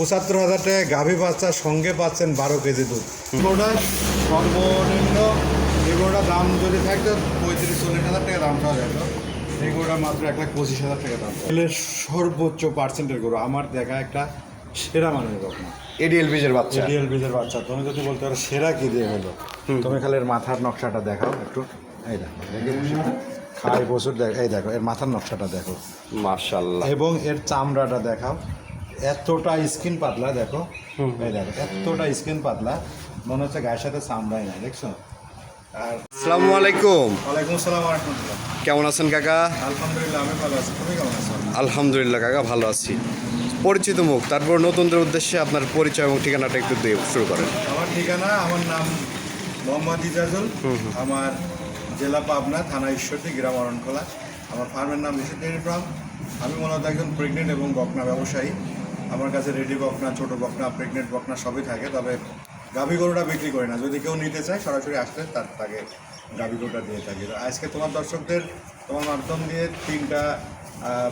পঁচাত্তর হাজার টাকা গাভী বাচ্চা সঙ্গে পাচ্ছেন বারো কেজি দুধ। এগুলোটা সর্বনিম্ন এগুলোটা দাম যদি থাকতো পঁয়ত্রিশ চল্লিশ হাজার টাকা দাম পাওয়া যেত এগুলোটা মাত্র এক লাখ পঁচিশ হাজার টাকা দাম সর্বোচ্চ পার্সেন্টের গরু আমার দেখা একটা সেরা মানের রকম এডিএল বীজের বাচ্চা। এডিএল বীজের বাচ্চা। তুমি যদি বলতে পারো সেরা কি দিয়ে হলো? তুমি খালি এর মাথার নকশাটা দেখাও একটু। এই দেখো খাই প্রচুর দেখ এই দেখো এর মাথার নকশাটা দেখো। মাশাল্লাহ এবং এর চামড়াটা দেখাও। এতটা স্কিন পাতলা দেখো। এই দেখো এতটা স্কিন পাতলা মনে হচ্ছে গায়ের সাথে চামড়াই নাই দেখছ? আর আসসালামু আলাইকুম। ওয়ালাইকুম আসসালাম রহমতুল্লাহ। কেমন আছেন কাকা? আলহামদুলিল্লাহ আমি ভালো আছি। তুমি কেমন আছো? আলহামদুলিল্লাহ কাকা ভালো আছি। পরিচিত মুখ তারপর নতুনদের উদ্দেশ্যে আপনার পরিচয় এবং ঠিকানাটা একটু দিয়ে শুরু করেন। আমার ঠিকানা আমার নাম মোহাম্মদ ইজাজুল। আমার জেলা পাবনা থানা ঈশ্বরদী গ্রাম অরণখোলা। আমার ফার্মের নাম ডেয়ারি ফার্ম আমি মূলত একজন প্রেগনেন্ট এবং বকনা ব্যবসায়ী। আমার কাছে রেডি বকনা ছোট বকনা প্রেগনেন্ট বকনা সবই থাকে তবে গাভী গরুটা বিক্রি করি না। যদি কেউ নিতে চায় সরাসরি আসলে তার তাকে গাভী গরুটা দিয়ে থাকি। আজকে তোমার দর্শকদের তোমার মাধ্যম দিয়ে তিনটা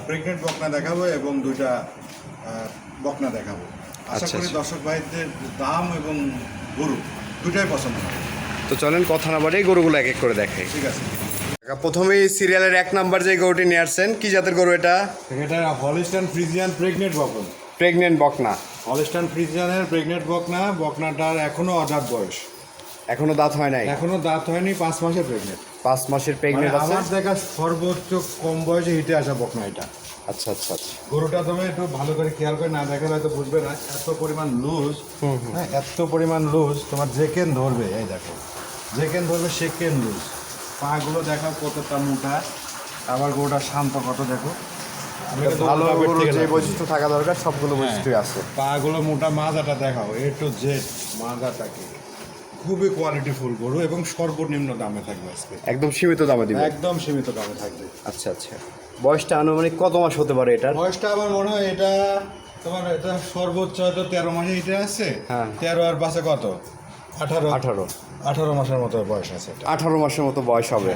প্রেগনেন্ট বকনা দেখাবো এবং দুটা বকনা দেখাবো। আশা আচ্ছা, করি আচ্ছা। দর্শক ভাইদের দাম এবং গরু দুটাই পছন্দ হবে। তো চলেন কথা না বাড়িয়ে গরুগুলো এক এক করে দেখাই। ঠিক আছে। প্রথমেই সিরিয়ালের এক নাম্বার যে গরুটি নিয়ে আসছেন কি জাতের গরু এটা? এটা হলিস্টান ফ্রিজিয়ান প্রেগনেন্ট বকন। প্রেগনেন্ট বকনা। হলিস্টান ফ্রিজিয়ানের প্রেগনেন্ট বকনা বকনাটার এখনও অদাত বয়স। এখনও দাঁত হয় নাই? এখনও দাঁত হয়নি পাঁচ মাসের প্রেগনেন্ট পাঁচ মাসের প্রেগনেন্ট আছে? আমার দেখা সর্বোচ্চ কম বয়সে হিটে আসা বকনা এটা। আচ্ছা আচ্ছা আচ্ছা। গরুটা তুমি একটু ভালো করে খেয়াল করে না দেখালে হয়তো বুঝবে না। এত পরিমাণ লুজ হ্যাঁ এত পরিমাণ লুজ তোমার যে কেন ধরবে এই দেখো। যে কেন ধরবে সে কেন লুজ পাগুলো দেখো কতটা মোটা আবার গরুটা শান্ত কত দেখো। ভালো যে বৈশিষ্ট্য থাকা দরকার সবগুলো বৈশিষ্ট্যই আছে। পাগুলো মোটা মাজাটা দেখাও এ টু জেড মাজাটাকে। খুবই কোয়ালিটিফুল গরু এবং সর্বনিম্ন দামে থাকবে আজকে। একদম সীমিত দামে দিবে। একদম সীমিত দামে থাকবে। আচ্ছা আচ্ছা। বয়সটা আনুমানিক কত মাস হতে পারে এটার? বয়সটা আমার মনে হয় এটা তোমার এটা সর্বোচ্চ হয়তো তেরো মাসে হিটে আছে। হ্যাঁ। তেরো আর পাশে কত? আঠারো। আঠারো। আঠারো মাসের মতো বয়স আছে আঠারো মাসের মতো বয়স হবে।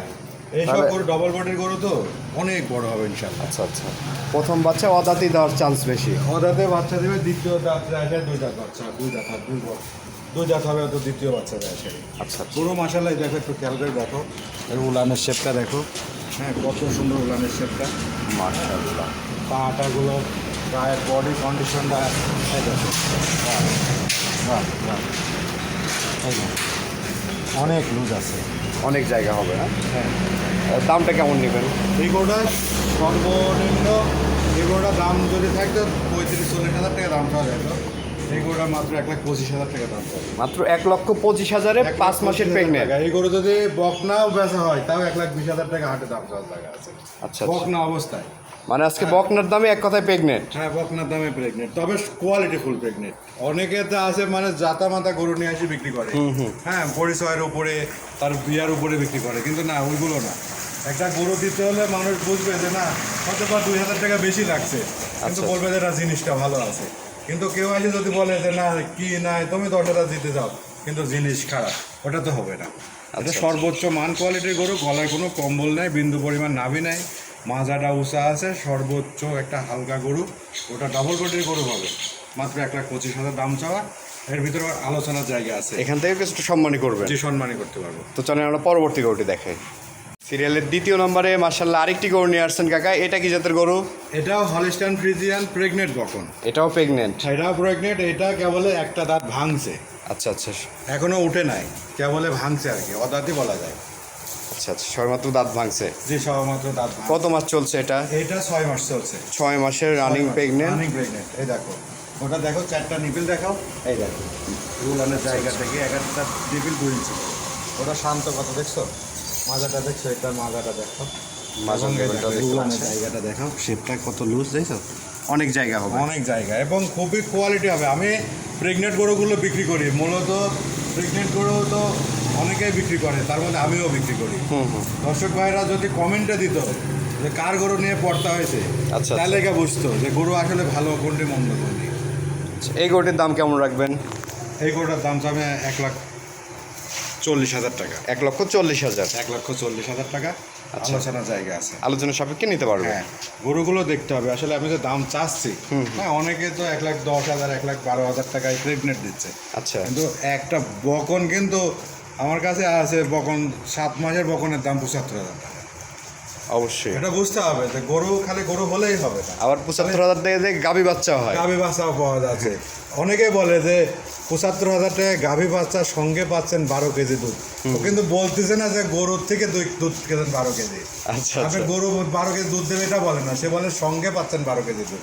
এইসব তাহলে- গরু ডবল বডির গরু তো অনেক বড় হবে আচ্ছা আচ্ছা। প্রথম বাচ্চা অদাতি দেওয়ার চান্স বেশি। ওদাতে বাচ্চা দেবে দ্বিতীয় দাঁত আসে দুই দাঁত বাচ্চা দুই দাঁত দুই বড়। দুই দাঁত হবে তো দ্বিতীয় বাচ্চা আসে। আচ্ছা আচ্ছা। পুরো মাসালাই দেখো একটু খেয়াল করে দেখো। উলানের শেপটা দেখো। হ্যাঁ কত সুন্দর উলানের শেপটা মাশাআল্লাহ। পাটাগুলো গায়ের বডি কন্ডিশনটা। দেখো। অনেক লুজ আছে। অনেক জায়গা হবে না হ্যাঁ। দামটা কেমন নেবেন? এই গোটা সর্বনিম্ন এই গোটা দাম যদি থাকতো পঁয়ত্রিশ চল্লিশ হাজার টাকা দাম পাওয়া যেত এই গোটা মাত্র এক লাখ পঁচিশ হাজার টাকা দাম মাত্র এক লক্ষ পঁচিশ হাজারে পাঁচ মাসের প্রেগনেন্ট এই গরু যদি বকনাও বেচা হয় তাও এক লাখ বিশ হাজার টাকা হাটে দাম চাওয়ার জায়গা আছে। আচ্ছা আচ্ছা। বকনা অবস্থায়। মানে আজকে বকনার দামে এক কথায় প্রেগনেন্ট হ্যাঁ বকনার দামে প্রেগনেন্ট তবে কোয়ালিটি ফুল প্রেগনেন্ট অনেকে তো আছে মানে জাতা মাতা গরু নিয়ে এসে বিক্রি করে। হ্যাঁ পরিচয়ের উপরে তার বিয়ার উপরে বিক্রি করে কিন্তু না ওইগুলো না। একটা গরু দিতে হলে মানুষ বুঝবে যে না হয়তো বা দুই হাজার টাকা বেশি লাগছে। কিন্তু আচ্ছা। বলবে যে না জিনিসটা ভালো আছে। কিন্তু কেউ এসে যদি বলে যে না কি নাই তুমি দশ হাজার দিতে যাও কিন্তু জিনিস খারাপ ওটা তো হবে না। এটা আচ্ছা। সর্বোচ্চ মান কোয়ালিটির গরু গলায় কোনো কম্বল নাই বিন্দু পরিমাণ নাভি নাই মাজাটা উঁচা আছে সর্বোচ্চ একটা হালকা গরু ওটা ডাবল বডির গরু হবে। মাত্র এক লাখ পঁচিশ হাজার দাম চাওয়া এর ভিতরে আলোচনার জায়গা আছে। এখান থেকে কিছু সম্মানই করবেন। যে সম্মানই করতে পারব। তো চলেন আমরা পরবর্তী গরুটি দেখাই। সিরিয়ালের দ্বিতীয় নম্বরে মার্শাল্লাহ আরেকটি গরু নিয়ে আসছেন কাকা। এটা কি জাতের গরু? এটাও হলিস্টান ফ্রিজিয়ান প্রেগনেন্ট বকন এটাও প্রেগনেন্ট। এটাও প্রেগনেন্ট এটা কেবলে একটা দাঁত ভাঙছে। আচ্ছা আচ্ছা। এখনও উঠে নাই কেবলে ভাঙছে আর কি অদাঁতই বলা যায়। আচ্ছা আচ্ছা সবেমাত্র দাঁত ভাঙছে। যে সবমাত্র দাঁত কত মাস চলছে এটা? এটা ছয় মাস চলছে। ছয় মাসের রানিং প্রেগনেন্ট রানিং প্রেগনেন্ট এই দেখো। ওটা দেখো চারটা নিপিল দেখাও। এই দেখো উলানের জায়গা থেকে এক একটা নিপিল দুই ইঞ্চি ওটা শান্ত কথা দেখছ? মাজাটা দেখছ? এটা মাজাটা দেখো। মাজার দেখতে পাচ্ছি। জায়গাটা দেখো। শেপটা কত লুজ দেখছ? অনেক জায়গা হবে। অনেক জায়গা এবং খুবই কোয়ালিটি হবে। আমি প্রেগনেন্ট গরুগুলো বিক্রি করি। মূলত প্রেগনেন্ট গরু তো অনেকেই বিক্রি করে তার মধ্যে আমিও বিক্রি করি। দর্শক ভাইরা যদি কমেন্টে দিত যে কার গরু নিয়ে পড়তা হয়েছে আচ্ছা। তাহলে কে বুঝতো যে গরু আসলে ভালো কোনটি মন্দ কোনটি? আচ্ছা, এই গরুটির দাম কেমন রাখবেন? এই গরুটার দাম চাবে এক লাখ চল্লিশ হাজার টাকা। এক লক্ষ চল্লিশ হাজার। এক লক্ষ চল্লিশ হাজার টাকা। আলোচনার জায়গা আছে। আলোচনা সাপেক্ষে নিতে পারবে। হ্যাঁ। গরুগুলো দেখতে হবে। আসলে আমি যে দাম চাচ্ছি হ্যাঁ অনেকে তো এক লাখ দশ হাজার এক লাখ বারো হাজার টাকায় প্রেগনেন্ট দিচ্ছে। আচ্ছা। কিন্তু একটা বকন কিন্তু আমার কাছে আছে বকন সাত মাসের বকনের দাম পঁচাত্তর হাজার টাকা। অবশ্যই। এটা বুঝতে হবে যে গরু খালি গরু হলেই হবে না। আবার পঁচাত্তর হাজার টাকা দিয়ে গাভী বাচ্চা হয়। গাভী বাচ্চাও পাওয়া যাচ্ছে। অনেকেই বলে যে পঁচাত্তর হাজার টাকায় গাভী বাচ্চার সঙ্গে পাচ্ছেন বারো কেজি দুধ। কিন্তু বলতেছে না যে গরুর থেকে দুই দুধ খেলেন বারো কেজি। আচ্ছা আপনি আচ্ছা। গরু বারো কেজি দুধ দেবে এটা বলে না। সে বলে সঙ্গে পাচ্ছেন বারো কেজি দুধ।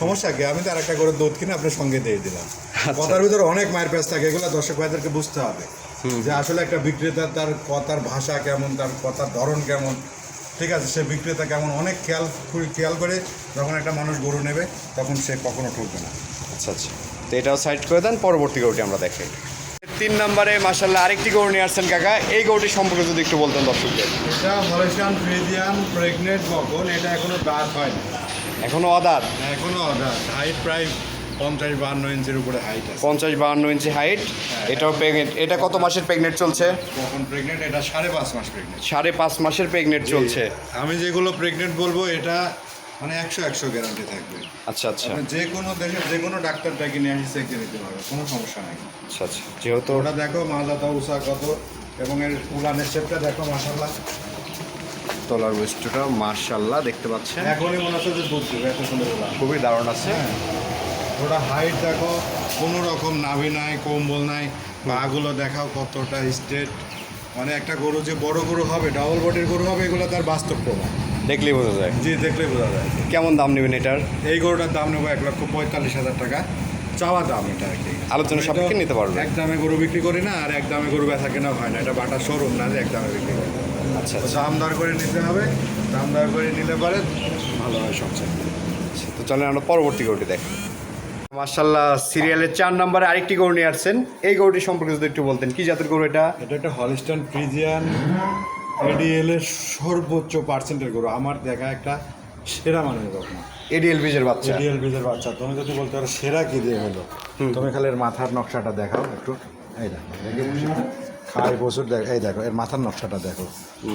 সমস্যা কি? আমি তো আর একটা গরুর দুধ কিনে আপনার সঙ্গে দিয়ে দিলাম। আচ্ছা। কথার ভিতরে অনেক মায়ের পেঁচ থাকে এগুলো দর্শক ভাইদেরকে বুঝতে হবে। যে আসলে একটা বিক্রেতা তার কথার ভাষা কেমন তার কথার ধরন কেমন ঠিক আছে সে বিক্রেতা কেমন অনেক খেয়াল খেয়াল করে যখন একটা মানুষ গরু নেবে তখন সে কখনো ঠকবে না। আচ্ছা আচ্ছা। তো এটাও সাইড করে দেন পরবর্তী গরুটি আমরা দেখাই তিন নম্বরে মাসাল্লাহ আরেকটি গরু নিয়ে আসছেন কাকা। এই গরুটি সম্পর্কে যদি একটু বলতেন দর্শকদের। এটা হলেশান ফ্রিজিয়ান প্রেগনেন্ট বকন এটা এখনও দাঁত হয় এখনও অদাত? এখনও দাঁত হাইট প্রায় পঞ্চাশ বাহান্ন ইঞ্চির উপরে হাইট আছে। পঞ্চাশ বাহান্ন ইঞ্চি হাইট এটাও প্রেগনেন্ট এটা কত মাসের প্রেগনেন্ট চলছে? কখন প্রেগনেন্ট এটা সাড়ে পাঁচ মাস প্রেগনেন্ট সাড়ে পাঁচ মাসের প্রেগনেন্ট চলছে। আমি যেগুলো প্রেগনেন্ট বলব এটা মানে একশো একশো গ্যারান্টি থাকবে। আচ্ছা আচ্ছা। যে কোনো দেশের যে কোনো ডাক্তার ডেকে নিয়ে আসি চেক নিতে পারবে কোনো সমস্যা নাই। আচ্ছা আচ্ছা। যেহেতু ওটা দেখো মাজাতা উষা কত এবং এর উলানের শেপটা দেখো মাসাল্লাহ তলার ওয়েস্টটা মার্শাল্লাহ দেখতে পাচ্ছেন। এখনই মনে হচ্ছে যে দুধ দেবে এত সুন্দর খুবই দারুণ আছে। ওটা হাইট দেখো কোনো রকম নাভি নাই কম্বল নাই পাগুলো দেখাও কতটা স্ট্রেট মানে একটা গরু যে বড় গরু হবে ডাবল বডির গরু হবে এগুলো তার বাস্তব প্রমাণ। দেখলেই বোঝা যায়। জি দেখলে বোঝা যায়। কেমন দাম নেবেন এটার? এই গরুটার দাম নেব এক লক্ষ পঁয়তাল্লিশ হাজার টাকা। চাওয়া দাম এটা আর কি। আলোচনা সাপেক্ষে নিতে পারবে। এক দামে গরু বিক্রি করি না আর এক দামে গরু বেচা কেনা হয় না। এটা বাটা শোরুম না যে এক দামে বিক্রি করি। আচ্ছা আচ্ছা। দাম দর করে নিতে হবে। দাম দর করে নিলে পারে ভালো হয় সবচেয়ে আচ্ছা, তো চলেন আমরা পরবর্তী গরুটি দেখি। মার্শাল্লাহ সিরিয়ালের চার নম্বরে আরেকটি গরু নিয়ে আসছেন। এই গরুটি সম্পর্কে যদি একটু বলতেন কি জাতের গরু এটা? এটা একটা হলিস্টান ফ্রিজিয়ান এডিএল এর সর্বোচ্চ পার্সেন্টের গরু। আমার দেখা একটা সেরা মানের রকম এডিএল বীজের বাচ্চা। এডিএল বীজের বাচ্চা। তুমি যদি বলতে পারো সেরা কি দিয়ে হলো? তুমি খালি এর মাথার নকশাটা দেখাও একটু। এই দেখো খাই বছর দেখ এই দেখো এর মাথার নকশাটা দেখো।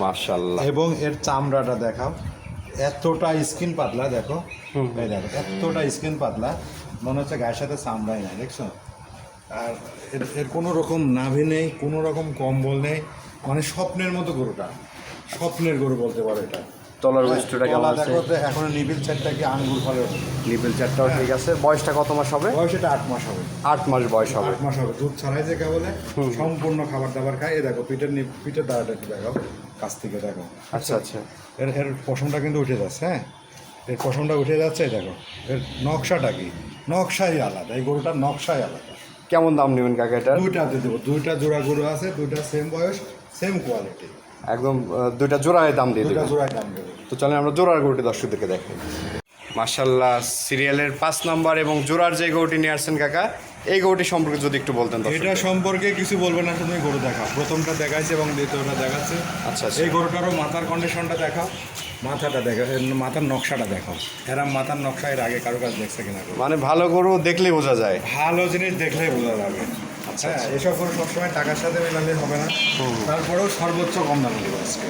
মার্শাল্লাহ এবং এর চামড়াটা দেখাও। এতটা স্কিন পাতলা দেখো। এই দেখো এতটা স্কিন পাতলা। মনে হচ্ছে গায়ের সাথে চামড়াই নাই দেখছ? আর এর এর কোনো রকম নাভি নেই কোনো রকম কম্বল নেই মানে স্বপ্নের মতো গরুটা। স্বপ্নের গরু বলতে পারো এটা। তলার ওয়েস্টটা কেমন আছে? এখন নিবিল চারটা কি আঙ্গুর ফলে নিপেল চারটাও ঠিক আছে। বয়সটা কত মাস হবে? বয়স এটা আট মাস হবে। আট মাস বয়স হবে। আট মাস হবে। দুধ ছাড়াই যে কেবলে সম্পূর্ণ খাবার দাবার খায়। এ দেখো পিঠের পিঠের দাঁড়াটা একটু দেখো কাছ থেকে দেখো আচ্ছা আচ্ছা। এর এর পশমটা কিন্তু উঠে যাচ্ছে হ্যাঁ? এর পশমটা উঠে যাচ্ছে দেখো। এর নকশাটা কি? নকশাই আলাদা এই গরুটার নকশাই আলাদা। কেমন দাম নেবেন কাকা এটার? দুইটা দিয়ে দেবো দুইটা জোড়া গরু আছে দুইটা সেম বয়স সেম কোয়ালিটি একদম দুইটা জোড়ায় দাম দিয়ে দুইটা জোড়ায় দাম দেবো। তো চলেন আমরা জোড়ার গরুটি দর্শকদেরকে দেখাই মার্শাল্লাহ সিরিয়ালের পাঁচ নাম্বার এবং জোড়ার যে গরুটি নিয়ে আসছেন কাকা এই গরুটি সম্পর্কে যদি একটু বলতেন এটা সম্পর্কে কিছু বলবে না তুমি গরু দেখাও প্রথমটা দেখাইছে এবং দ্বিতীয়টা দেখাচ্ছে। আচ্ছা আচ্ছা। এই গরুটারও মাথার কন্ডিশনটা দেখাও মাথাটা দেখো মাথার নকশাটা দেখাও এরা মাথার নকশা এর আগে কারও কাজ দেখছে কিনা মানে ভালো গরু দেখলেই বোঝা যায়। ভালো জিনিস দেখলেই বোঝা যাবে। আচ্ছা, হ্যাঁ এসব গরু সবসময় টাকার সাথে মেলালে হবে না। তারপরেও সর্বোচ্চ কম দামে দেবো আজকে।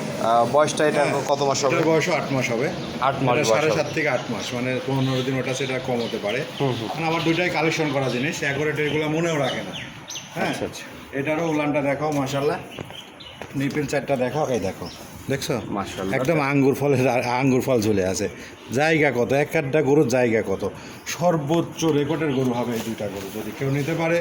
বয়সটা এটা হ্যাঁ। কত মাস হবে? বয়সও আট মাস হবে। আট মাস সাড়ে সাত থেকে আট মাস মানে পনেরো দিন ওটা সেটা কম হতে পারে। মানে দুইটাই কালেকশন করা জিনিস এগুলো মনেও রাখে না। হ্যাঁ আচ্ছা, আচ্ছা। এটারও উলানটা দেখাও মাসাল্লাহ নিপিল চারটা দেখো? এই দেখো। দেখছ। একদম আঙ্গুর ফলের আঙ্গুর ফল ঝুলে আছে জায়গা কত? এক একটা গরুর জায়গা কত? সর্বোচ্চ রেকর্ডের গরু হবে এই দুইটা গরু। যদি কেউ নিতে পারে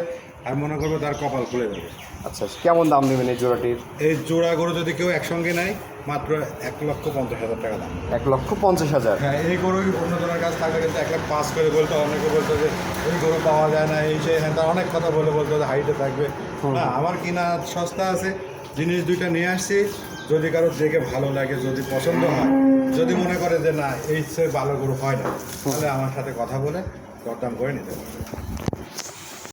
আমি মনে করব তার কপাল খুলে যাবে আচ্ছা আচ্ছা। কেমন দাম নেবেন এই জোড়াটির? এই জোড়া গরু যদি কেউ একসঙ্গে নেয় মাত্র এক লক্ষ পঞ্চাশ হাজার টাকা দাম। এক লক্ষ পঞ্চাশ হাজার? হ্যাঁ এই গরুই অন্য জনের কাছ থাকলে কিন্তু এক লাখ পাস করে বলতো অনেকে বলতো যে এই গরু পাওয়া যায় না এই সেই হ্যাঁ অনেক কথা বলে বলতো যে হাইটে থাকবে। না আমার কিনা সস্তা আছে জিনিস দুইটা নিয়ে আসছি, যদি কারও দেখে ভালো লাগে, যদি পছন্দ হয়, যদি মনে করে যে না, এই ভালো গরু হয় না, তাহলে আমার সাথে কথা বলে দরদাম করে নিতে পারবে।